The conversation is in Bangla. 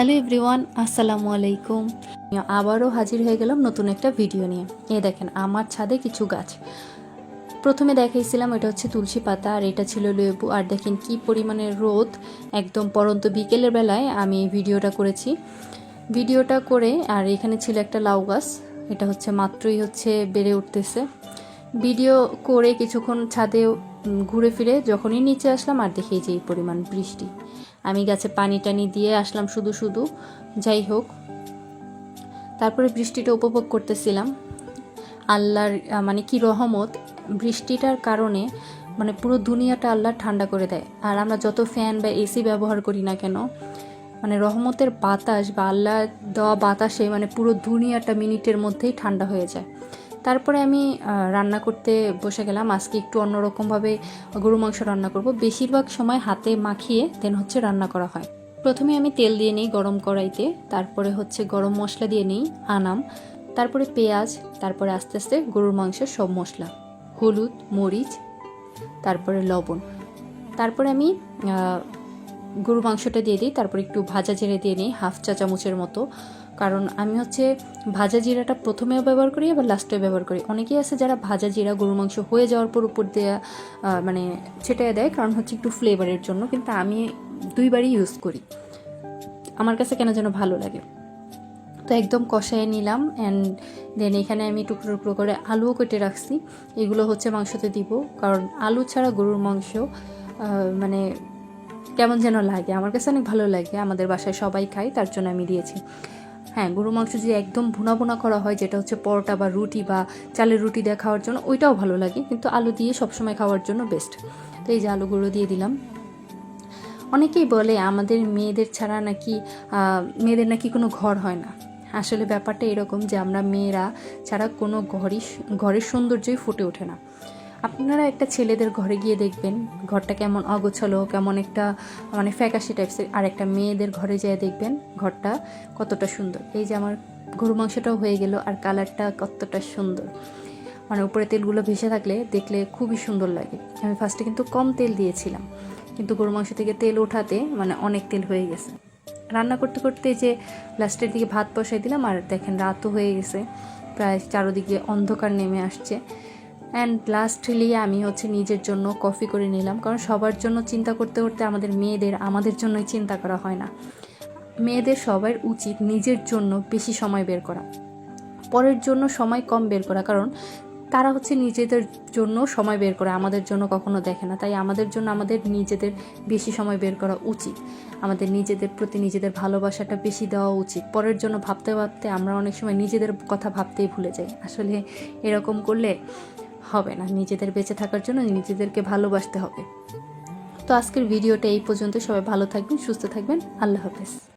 হ্যালো এভরিওয়ান, আসসালামু আলাইকুম। আবারও হাজির হয়ে গেলাম নতুন একটা ভিডিও নিয়ে। এ দেখেন, আমার ছাদে কিছু গাছ। প্রথমে দেখাইছিলাম, এটা হচ্ছে তুলসী পাতা, আর এটা ছিল লেবু। আর দেখেন কি পরিমাণে রোদ, একদম পরন্ত বিকেলের বেলায় আমি ভিডিওটা করেছি। ভিডিওটা করে, আর এখানে ছিল একটা লাউ গাছ, এটা হচ্ছে মাত্রই হচ্ছে বেড়ে উঠতেছে। ভিডিও করে কিছুক্ষণ ছাদে ঘুরে ফিরে যখনই নিচে আসলাম, আর দেখি যে এই পরিমাণ বৃষ্টি। আমি গাছে পানি টানি দিয়ে আসলাম শুধু শুধু। যাই হোক, তারপরে বৃষ্টিটা উপভোগ করতেছিলাম। আল্লাহর মানে কি রহমত, বৃষ্টিটার কারণে মানে পুরো দুনিয়াটা আল্লাহ ঠান্ডা করে দেয়। আর আমরা যত ফ্যান বা এসি ব্যবহার করি না কেন মানে রহমতের বাতাস বা আল্লাহ দেওয়া বাতাসে মানে পুরো দুনিয়াটা মিনিটের মধ্যেই ঠান্ডা হয়ে যায়। তারপরে আমি রান্না করতে বসে গেলাম। আজকে একটু অন্যরকমভাবে গরু মাংস রান্না করব। বেশিরভাগ সময় হাতে মাখিয়ে দেন হচ্ছে রান্না করা হয়। প্রথমে আমি তেল দিয়ে নিই গরম কড়াইতে। তারপরে হচ্ছে গরম মশলা দিয়ে নিই আনাম। তারপরে পেঁয়াজ। তারপরে আস্তে আস্তে গরুর মাংসের সব মশলা। হলুদ, মরিচ, তারপরে লবণ। তারপরে আমি গরু মাংসটা দিয়ে দিই। তারপর একটু ভাজা জিরে দিয়ে নিই, হাফ চা চামচের মতো। কারণ আমি হচ্ছে ভাজা জিরাটা প্রথমেও ব্যবহার করি, আবার লাস্টেও ব্যবহার করি। অনেকেই আছে যারা ভাজা জিরা গরু মাংস হয়ে যাওয়ার পর উপর দেওয়া মানে ছেটায় দেয়, কারণ হচ্ছে একটু ফ্লেভারের জন্য, কিন্তু আমি দুইবারই ইউজ করি। আমার কাছে কেন যেন ভালো লাগে। তো একদম কষায় নিলাম অ্যান্ড দেন এখানে আমি টুকরো টুকরো করে আলুও কেটে রাখছি। এগুলো হচ্ছে মাংসতে দিব, কারণ আলু ছাড়া গরুর মাংস মানে কেমন যেন লাগে। আমার কাছে অনেক ভালো লাগে, আমাদের বাসায় সবাই খায়, তার জন্য আমি দিয়েছি। হ্যাঁ গরু মাংস যদি একদম ভুনা ভুনা করা হয়, যেটা হচ্ছে পরোটা বা রুটি বা চালের রুটি দিয়ে খাওয়ার জন্য, ওইটাও ভালো লাগে। কিন্তু আলু দিয়ে সবসময় খাওয়ার জন্য বেস্ট তো এই যে আলু গুঁড়ো দিয়ে দিলাম। অনেকেই বলে আমাদের মেয়েদের ছাড়া নাকি মেয়েদের নাকি কোনো ঘর হয় না। আসলে ব্যাপারটা এরকম যে আমরা মেয়েরা ছাড়া কোনো ঘরই, ঘরের সৌন্দর্যই ফুটে ওঠে না। আপনারা একটা ছেলেদের ঘরে গিয়ে দেখবেন, ঘরটা কেমন অগোছালো, কেমন একটা মানে ফ্যাকাশি টাইপসের আর একটা মেয়েদের ঘরে যেয়ে দেখবেন ঘরটা কতটা সুন্দর। এই যে আমার গরু মাংসটাও হয়ে গেল আর কালারটা কতটা সুন্দর। মানে উপরে তেলগুলো ভেসে থাকলে দেখলে খুবই সুন্দর লাগে। আমি ফার্স্টে কিন্তু কম তেল দিয়েছিলাম, কিন্তু গরু মাংস থেকে তেল ওঠাতে মানে অনেক তেল হয়ে গেছে। রান্না করতে করতে যে লাস্টের দিকে ভাত বসাই দিলাম আর দেখেন রাতও হয়ে গেছে, প্রায় চারোদিকে অন্ধকার নেমে আসছে। অ্যান্ড লাস্টলি আমি হচ্ছে নিজের জন্য কফি করে নিলাম। কারণ সবার জন্য চিন্তা করতে করতে আমাদের মেয়েদের, আমাদের জন্যই চিন্তা করা হয় না। মেয়েদের সবার উচিত নিজের জন্য বেশি সময় বের করা। পরের জন্য সময় কম বের করা। কারণ তারা হচ্ছে নিজেদের জন্য সময় বের করে, আমাদের জন্য কখনো দেখে না। তাই আমাদের জন্য আমাদের নিজেদের বেশি সময় বের করা উচিত। আমাদের নিজেদের প্রতি নিজেদের ভালোবাসাটা বেশি দেওয়া উচিত। পরের জন্য ভাবতে ভাবতে আমরা অনেক সময় নিজেদের কথা ভাবতেই ভুলে যাই। আসলে এরকম করলে হবে না। নিজেদের বেঁচে থাকার জন্য নিজেদেরকে ভালোবাসতে হবে। তো আজকের ভিডিওটা এই পর্যন্ত। সবাই ভালো থাকবেন, সুস্থ থাকবেন। আল্লাহ হাফেজ।